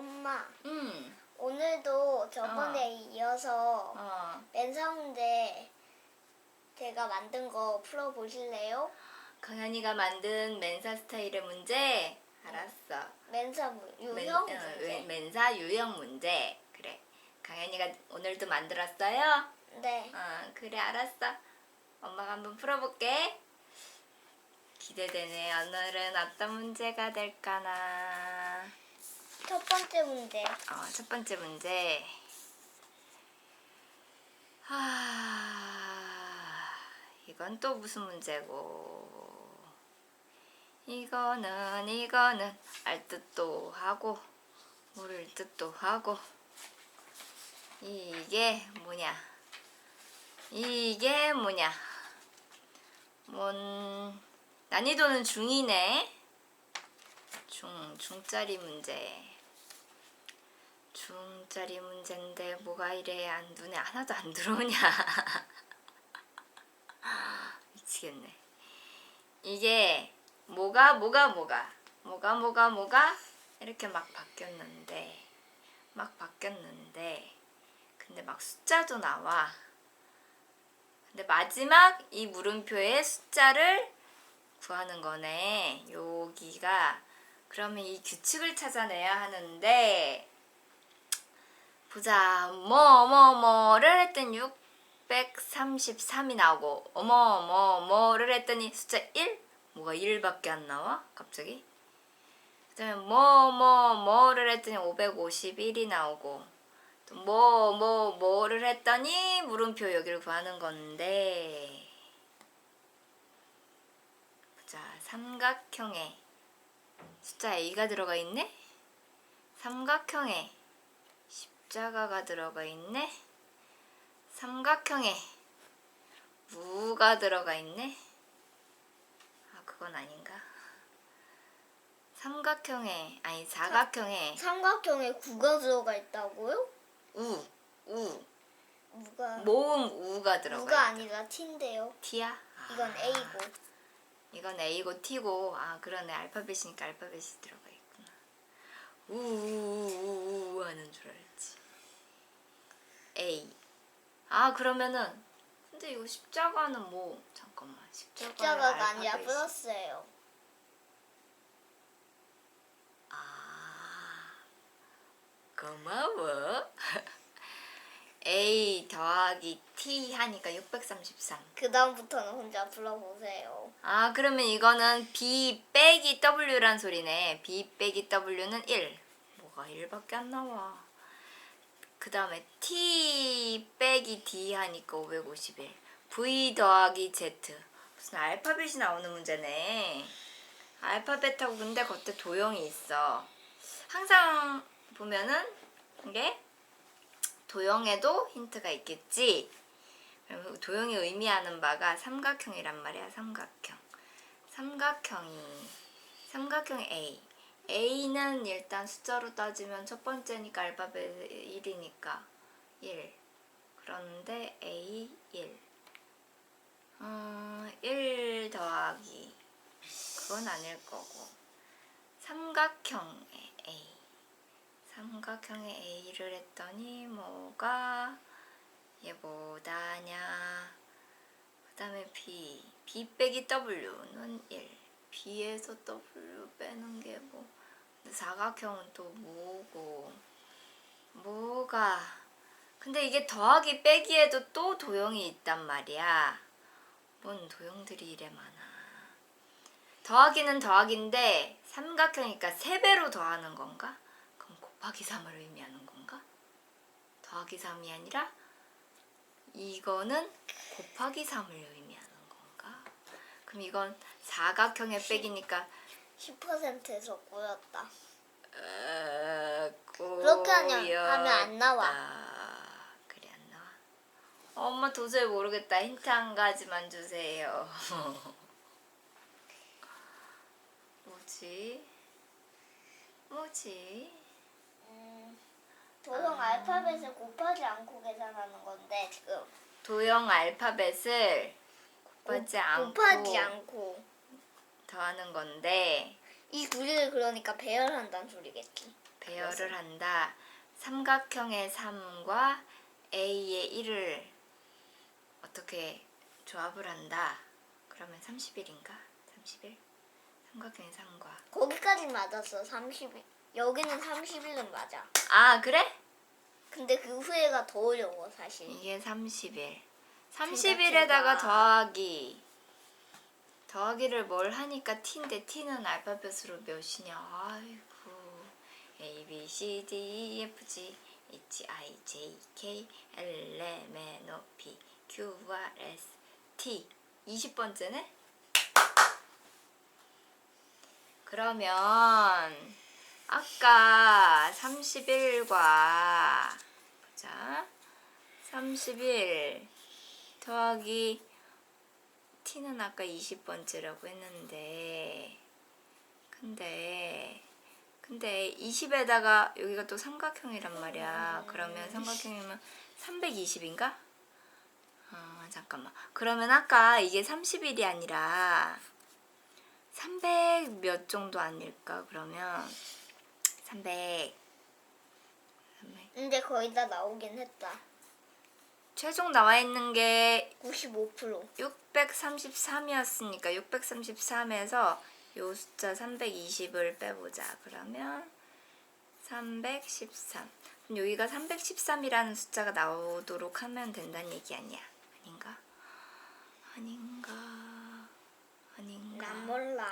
엄마, 음. 오늘도 저번에 이어서 어. 맨사 문제 제가 만든 거 풀어보실래요? 강현이가 만든 맨사 스타일의 문제 알았어. 맨사 맨, 유형 어, 문제. 왼- 맨사 유형 문제. 그래. 강현이가 오늘도 만들었어요? 네. 어, 그래 알았어. 엄마가 한번 풀어볼게. 기대되네. 오늘은 어떤 문제가 될까나. 첫 번째 문제. 어, 첫 번째 문제. 하, 이건 또 무슨 문제고? 이거는 이거는 알 뜻도 하고 모를 뜻도 하고 이게 뭐냐? 이게 뭐냐? 뭔 난이도는 중이네. 중 중짜리 문제. 중짜리 문제인데 뭐가 이래? 안 눈에 하나도 안 들어오냐? 미치겠네. 이게 뭐가 뭐가 뭐가? 뭐가 뭐가 뭐가? 이렇게 막 바뀌었는데 막 바뀌었는데 근데 막 숫자도 나와. 근데 마지막 이 물음표의 숫자를 구하는 거네. 여기가 그러면 이 규칙을 찾아내야 하는데 보자. 뭐, 뭐, 뭐를 했더니 633이 나오고, 어머, 뭐, 뭐를 했더니 숫자 1? 뭐가 1밖에 안 나와? 갑자기? 그 다음에 뭐, 뭐, 뭐를 했더니 551이 나오고, 또 뭐, 뭐, 뭐를 했더니 물음표 여기를 구하는 건데, 보자. 삼각형에 숫자 A가 들어가 있네? 삼각형에 십자가가 들어가 있네. 삼각형에 무가 들어가 있네. 아, 그건 아닌가? 삼각형에 아니 사각형에 삼각형에 구가 들어가 있다고요? 우, 우, 무가 모음 우가 들어가 무가 있다. 아니라 T인데요. T야? 이건 아, A고. 이건 A고 T고 아 그러네 알파벳이니까 알파벳이 들어가 있구나. 우우우우 하는 줄 알았지. A. 아 그러면은 근데 이거 십자가는 뭐 잠깐만 십자가 십자가가 아니라 플러스예요. 아 고마워. A 더하기 T 하니까 633. 그 다음부터는 혼자 불러보세요. 아 그러면 이거는 B 빼기 W란 소리네. B 빼기 W는 1. 뭐가 1밖에 안 나와. 그 다음에 T 빼기 D 하니까 551. V 더하기 Z. 무슨 알파벳이 나오는 문제네. 알파벳하고 근데 겉에 도형이 있어. 항상 보면은 이게 도형에도 힌트가 있겠지. 그럼 도형이 의미하는 바가 삼각형이란 말이야. 삼각형. 삼각형이 삼각형 A. A는 일단 숫자로 따지면 첫 번째니까 알파벳 1이니까 1. 그런데 A 1. 어, 1 더하기 그건 아닐 거고 삼각형의 A. 삼각형의 A를 했더니 뭐가? 얘보다냐? 그 다음에 B. B 빼기 W는 1 B에서 W 빼는 게 뭐. 사각형은 또 뭐고? 뭐가? 근데 이게 더하기 빼기에도 또 도형이 있단 말이야. 뭔 도형들이 이래 많아. 더하기는 더하기인데 삼각형이니까 3배로 더하는 건가? 곱하기 3을 의미하는 건가? 더하기 3이 아니라 이거는 곱하기 3을 의미하는 건가? 그럼 이건 사각형의 빼기니까 10%에서 꼬였다. 어, 그렇게 하냐- 하면 안 나와. 그래 안 나와. 엄마 도저히 모르겠다. 힌트 한 가지만 주세요. 뭐지? 뭐지? 음, 도형 알파벳을 곱하지 않고 계산하는 건데 지금 도형 알파벳을 곱하지 않고 곱하지 않고 더하는 건데 이 구리를 그러니까 배열한다는 소리겠지. 배열을 한다. 삼각형의 3과 A의 1을 어떻게 조합을 한다. 그러면 31인가? 31? 삼각형의 3과 거기까지 맞았어. 30일. 여기는 30일은 맞아. 아 그래? 근데 그 후에가 더 어려워 사실. 이게 30일. 대박. 30일에다가 더하기. 더하기를 뭘 하니까 t인데 t는 알파벳으로 몇이냐? 아이고. A B C D E F G H I J K L M N O P Q R S T 20번째네? 그러면 아까 31과 자31 더하기 t는 아까 20번째라고 했는데 근데 근데 20에다가 여기가 또 삼각형이란 말이야. 그러면 삼각형이면 320인가? 아 잠깐만. 그러면 아까 이게 30일이 아니라 300 몇 정도 아닐까? 그러면 300 300 근데 거의 다 나오긴 했다. 최종 나와 있는 게 95%. 633이었으니까 633에서 요 숫자 320을 빼보자. 그러면 313. 그럼 여기가 313이라는 숫자가 나오도록 하면 된다는 얘기 아니야? 아닌가? 아닌가? 아닌가? 난 몰라.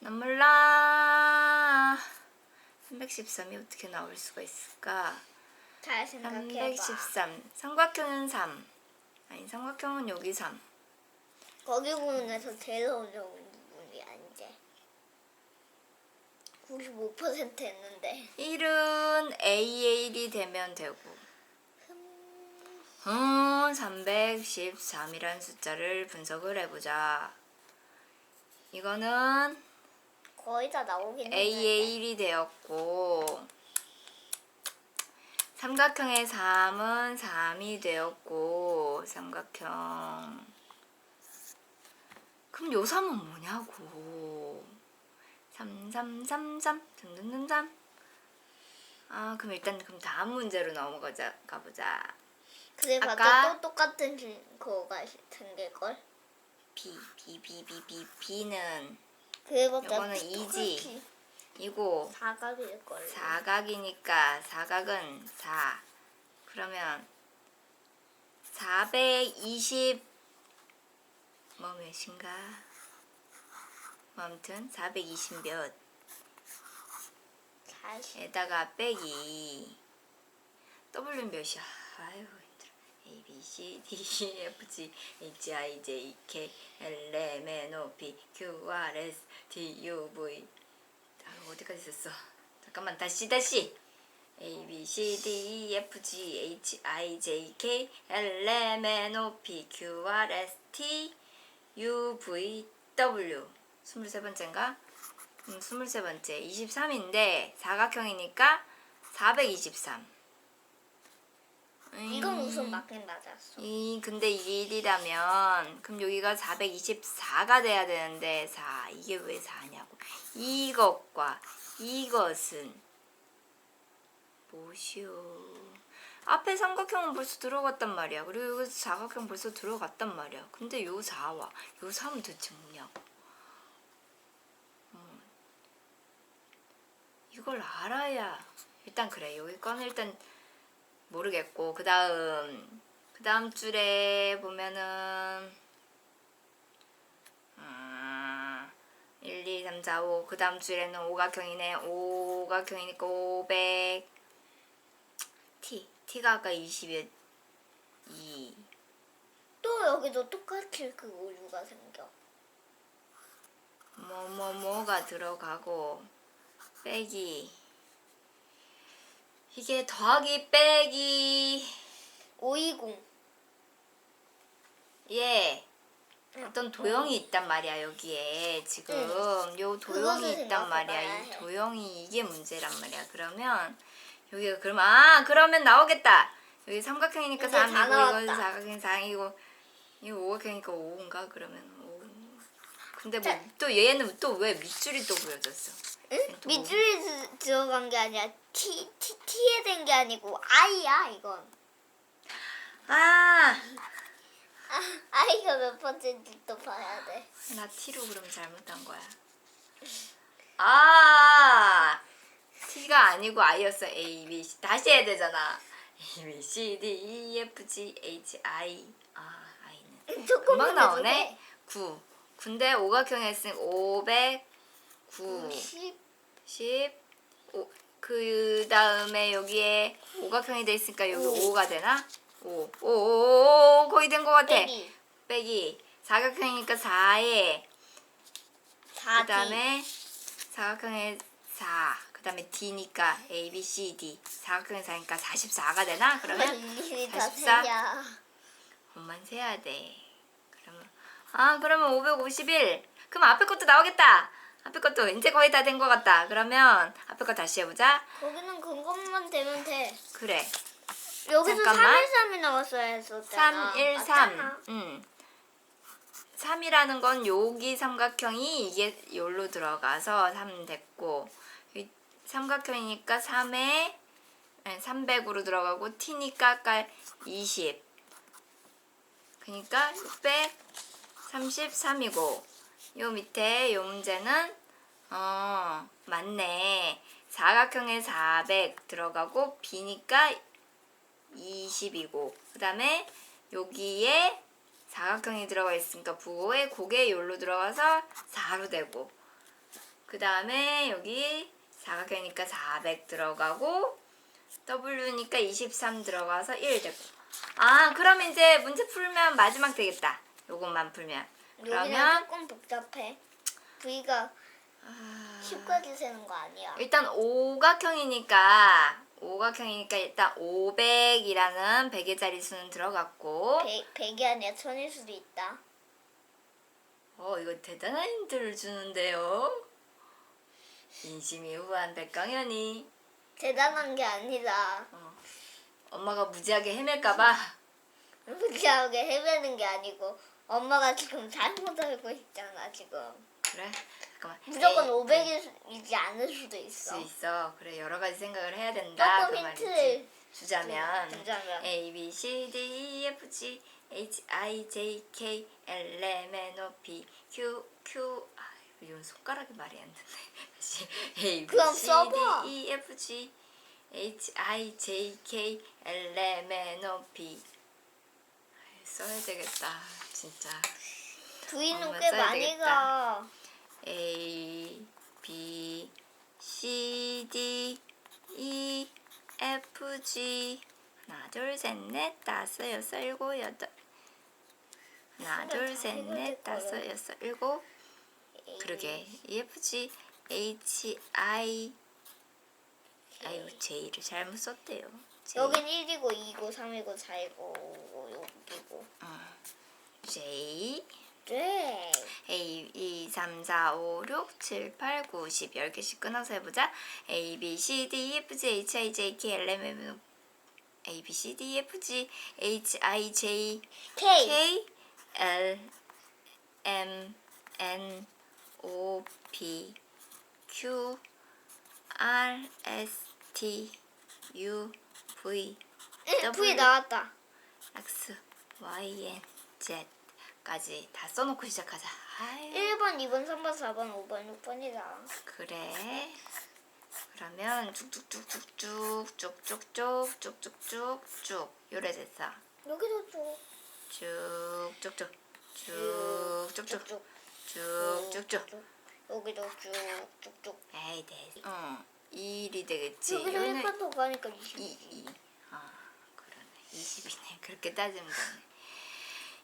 난 몰라. 313이 어떻게 나올 수가 있을까? 잘 생각해봐. 313. 삼각형은 3. 아니, 삼각형은 여기 3. 거기 부분에서 제일 어려운 부분이야 이제. 95% 했는데. 1은 A의 1이 되면 되고 음, 313이라는 숫자를 분석을 해보자. 이거는 거의 다 나오긴 A의 1이 되었고 삼각형의 3은 3이 되었고 삼각형. 그럼 요 3은 뭐냐고. 3333 든든든담 아 그럼 일단 그럼 다음 문제로 넘어가자 가보자. 그래 아까- 또 똑같은 질- 그거가 생길걸? B B B B B B는 봤자 요거는 이지. 이고 사각일 걸. 사각이니까 사각은 4 그러면 420 뭐 몇인가? 뭐 아무튼 420 몇? 사실 에다가 빼기 W 몇이야? 아유 A B C D E F G H I J K L M N O P Q R S T U V 아 어디까지 있었어 잠깐만 다시 다시 A B C D E F G H I J K L M N O P Q R S T U V W 23번째인가? 음, 23번째 23인데 사각형이니까 423 이건 우선 맞긴 맞았어. 이 근데 이게 1이라면 그럼 여기가 424가 돼야 되는데 4 이게 왜 4냐고. 이것과 이것은 무엇이오. 앞에 삼각형은 벌써 들어갔단 말이야. 그리고 여기 사각형 벌써 들어갔단 말이야. 근데 요 4와. 요 3은 대체 뭐냐고. 음. 이걸 알아야. 일단 그래. 여기 거는 일단 모르겠고 그 다음 그 다음 줄에 보면은 음, 1, 2, 3, 4, 5. 그 다음 줄에는 오각형이네. 오각형이니까 500. T. T가 아까 20에 2. 또 여기도 똑같이 그 오류가 생겨. 뭐, 뭐, 뭐가 들어가고. 빼기. 이게 더하기 빼기. 520. 예. 어떤 도형이 있단 말이야 여기에 지금 요 도형이 그것을 있단 말이야 생각해봐야 이 해. 도형이 이게 문제란 말이야 그러면 여기가 그러면 아 그러면 나오겠다 여기 삼각형이니까 이제 다 3이고 이건 나왔다. 사각형 4이고 이거 오각형이니까 5인가 그러면 5 근데 자. 뭐 또 얘는 또 왜 밑줄이 또 보여졌어 응? 또 밑줄이 드- 들어간 게 아니라 T, T, T에 된 게 아니고 I야 이건. 아, 아, I가 몇 번째인지 또 봐야 돼. 나 T로 그럼 잘못한 거야. 아, T가 아니고 I였어. A, B, C. 다시 해야 되잖아. A, B, C, D, E, F, G, H, I. 아, I는. 조금만 금방 나오네. 9. 9인데 오각형에 했으니까 500, 9, 10, 10. 오, 그 다음에 여기에 오각형이 돼 있으니까 여기 오. 5가 되나? 5. 오, 오, 오, 거의 된 것 같아. 빼기. 빼기. 사각형이니까 4에 다그 다음에 사각형의 4. 그 다음에 D니까 A, B, C, D. 사각형의 4니까 44가 되나? 그러면 일일이 다 44? 세야. 엄만 세야 돼. 그러면 아 그러면 551. 그럼 앞에 것도 나오겠다. 앞에 것도 이제 거의 다 된 것 같다. 그러면 앞에 거 다시 해보자. 거기는 그것만 되면 돼. 그래. 여기서 잠깐만. 313이 나왔어야 했었잖아. 3, 1, 3. 음. 3이라는 건 여기 삼각형이 이게 여기로 들어가서 3 됐고 이 삼각형이니까 3에 300으로 들어가고 t니까 아까 20 그러니까 633이고 요 밑에 요 문제는 어 맞네. 사각형에 400 들어가고 b니까 20이고 그 다음에 여기에 사각형이 들어가 있으니까 부호에 고개 여기로 들어가서 4로 되고 그 다음에 여기 사각형이니까 400 들어가고 W니까 23 들어가서 1 되고. 아 그럼 이제 문제 풀면 마지막 되겠다. 요것만 풀면 여기는 그러면 조금 복잡해. V가 아, 10까지 세는 거 아니야. 일단 오각형이니까 오각형이니까 일단 500이라는 100의 자리수는 들어갔고 100, 100이 아니라 1000일 수도 있다. 어 이거 대단한 힌트를 주는데요 인심이 후한 백강현이 대단한 게 아니라 어, 엄마가 무지하게 헤맬까봐 무지하게 헤매는 게 아니고 엄마가 지금 잘못 알고 있잖아 지금. 그래 잠깐만 무조건 에이, 500이지 않을 수도 수 있어. 있어 그래 여러 가지 생각을 해야 된다 조금 그 말이지 힌트를 주자면 주자면. A B C D E F G H I J K L M N O P Q Q 아 이건 손가락이 말이 안 되네 다시 A B 그럼 C 써봐. D E F G H I J K L M N O P 써야 되겠다 진짜 엄마 꽤 많이 되겠다. 가. A B C D E F G 하나 둘 셋 넷 다섯 여섯 일곱 여덟 하나 다 둘셋넷 해볼 다섯. 여섯 일곱 그러게 E F G H I 아유 J를 잘못 썼대요. J. 여긴 1이고 2고 3이고 4이고 5고 6이고. J 네. A 2 3 4 5 6 7 8 9 10 10개씩 끊어서 해보자. A B C D E F G H I J K L M N O A B C D E F G H I J K. K L M N O P Q R S T U V 응, V 나왔다. X Y N Z 까지 다 써놓고 시작하자. 아유. 1번, 2번, 3번, 4번, 5번, 6번이다. 그래. 그러면 쭉쭉쭉쭉쭉 쭉쭉쭉 쭉쭉쭉쭉 요래 됐어. 여기도 쭉. 쭉쭉쭉 쭉쭉쭉 쭉쭉쭉. 여기도 쭉쭉쭉. 에이 돼. 어. 1이 되겠지. 여기도 여기는 1번 더 가니까 2, 20. 2. 아, 그러네. 20이네. 그렇게 따지면 되네.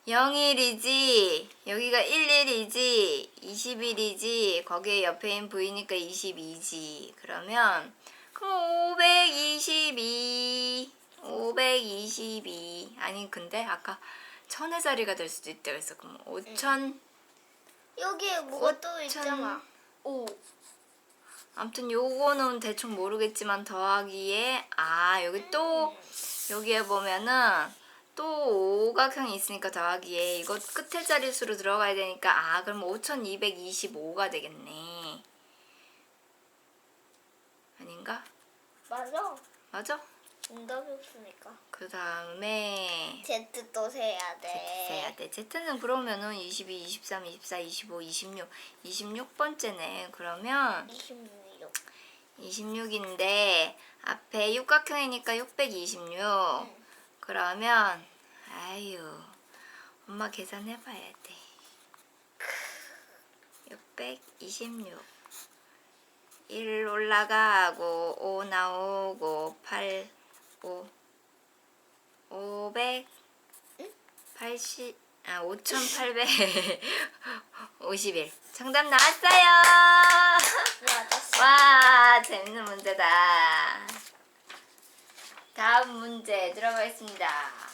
0일이지. 여기가 11이지. 21이지. 거기에 옆에인 V니까 22지. 그러면 그럼 522. 522. 아니 근데 아까 천의 자리가 될 수도 있다 그랬어. 그럼 5천 여기에 뭐가 또 있잖아. 5. 아무튼 요거는 대충 모르겠지만 더하기에 아 여기 또 여기에 보면은 또 오각형이 있으니까 더하기에 이거 끝에 자릿수로 들어가야 되니까 아 그럼 5225가 되겠네 아닌가? 맞아. 맞아? 응답이 없으니까. 그 다음에 Z 또 세야 돼. 세야 돼. Z는 그러면은 22, 23, 24, 25, 26, 26번째네. 그러면 26. 26인데 앞에 육각형이니까 626. 그러면 아유 엄마 계산해봐야 돼. 626. 1 올라가고 5 나오고 8 5 500 80 아, 5,851. 정답 나왔어요. 맞았어. 와, 재밌는 문제다. 다음 문제 들어가겠습니다.